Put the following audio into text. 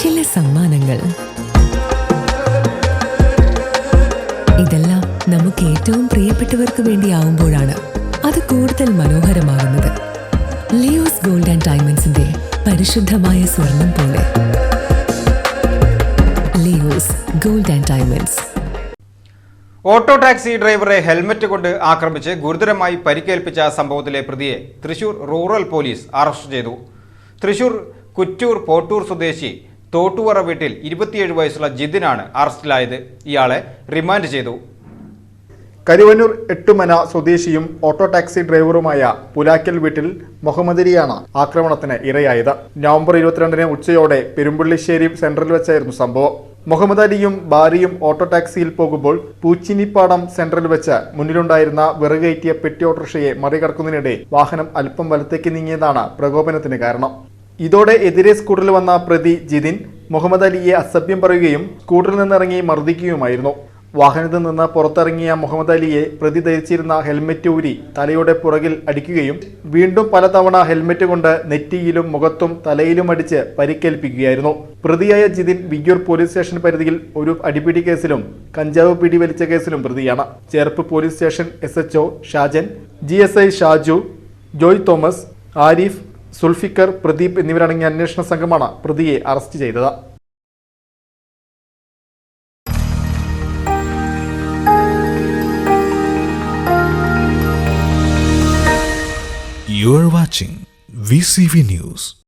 ചില സമ്മാനങ്ങൾ. ഇതെല്ലാം നമുക്ക് ഏറ്റവും പ്രിയപ്പെട്ടവർക്ക് വേണ്ടിയാവുമ്പോഴാണ് അത് കൂടുതൽ മനോഹരമാകുന്നത്. ലിയോസ് ഗോൾഡ് ആൻഡ് ഡയമണ്ട്സിന്റെ പരിശുദ്ധമായ സ്വർണം പോലെ. Leo's gold and diamonds. Auto taxi ഡ്രൈവറെ ഹെൽമറ്റ് കൊണ്ട് ആക്രമിച്ച് ഗുരുതരമായി പരിക്കേൽപ്പിച്ച സംഭവത്തിലെ പ്രതിയെ തൃശൂർ റൂറൽ പോലീസ് അറസ്റ്റ് ചെയ്തു. തൃശൂർ കുറ്റൂർ പോട്ടൂർ സ്വദേശി തോട്ടുവറ വീട്ടിൽ ഇരുപത്തിയേഴ് വയസ്സുള്ള ജിതിനാണ് അറസ്റ്റിലായത്. ഇയാളെ റിമാൻഡ് ചെയ്തു. കരുവന്നൂർ എട്ടുമന സ്വദേശിയും ഓട്ടോ ടാക്സി ഡ്രൈവറുമായ പുലാക്കൽ വീട്ടിൽ മുഹമ്മദരിയാണ് ആക്രമണത്തിന് ഇരയായത്. നവംബർ ഇരുപത്തിരണ്ടിന് ഉച്ചയോടെ പെരുമ്പള്ളിശ്ശേരി സെന്ററിൽ വെച്ചായിരുന്നു സംഭവം. മുഹമ്മദ് അലിയും ഭാര്യയും ഓട്ടോ ടാക്സിയിൽ പോകുമ്പോൾ പൂച്ചിനിപ്പാടം സെന്ററിൽ വെച്ച് മുന്നിലുണ്ടായിരുന്ന വിറകയറ്റിയ പെട്ടി ഓട്ടോറിക്ഷയെ മറികടക്കുന്നതിനിടെ വാഹനം അല്പം വലത്തേക്ക് നീങ്ങിയതാണ് പ്രകോപനത്തിന് കാരണം. ഇതോടെ എതിരെ സ്കൂട്ടറിൽ വന്ന പ്രതി ജിതിൻ മുഹമ്മദ് അലിയെ അസഭ്യം പറയുകയും സ്കൂട്ടറിൽ നിന്നിറങ്ങി മർദ്ദിക്കുകയുമായിരുന്നു. വാഹനത്തിൽ നിന്ന് പുറത്തിറങ്ങിയ മുഹമ്മദ് അലിയെ പ്രതി ധരിച്ചിരുന്ന ഹെൽമെറ്റ് ഊരി തലയുടെ പുറകിൽ അടിക്കുകയും വീണ്ടും പലതവണ ഹെൽമെറ്റ് കൊണ്ട് നെറ്റിയിലും മുഖത്തും തലയിലും അടിച്ച് പരിക്കേൽപ്പിക്കുകയായിരുന്നു. പ്രതിയായ ജിതിൻ വിയ്യൂർ പോലീസ് സ്റ്റേഷൻ പരിധിയിൽ ഒരു അടിപിടി കേസിലും കഞ്ചാവ് പിടി വലിച്ച കേസിലും പ്രതിയാണ്. Cherpu police station S H Shajan G Shaju Joy Thomas Arif Sulfikar Pradeep എന്നിവരടങ്ങിയ അന്വേഷണ സംഘമാണ് പ്രതിയെ അറസ്റ്റ് ചെയ്തത് You are watching VCV News.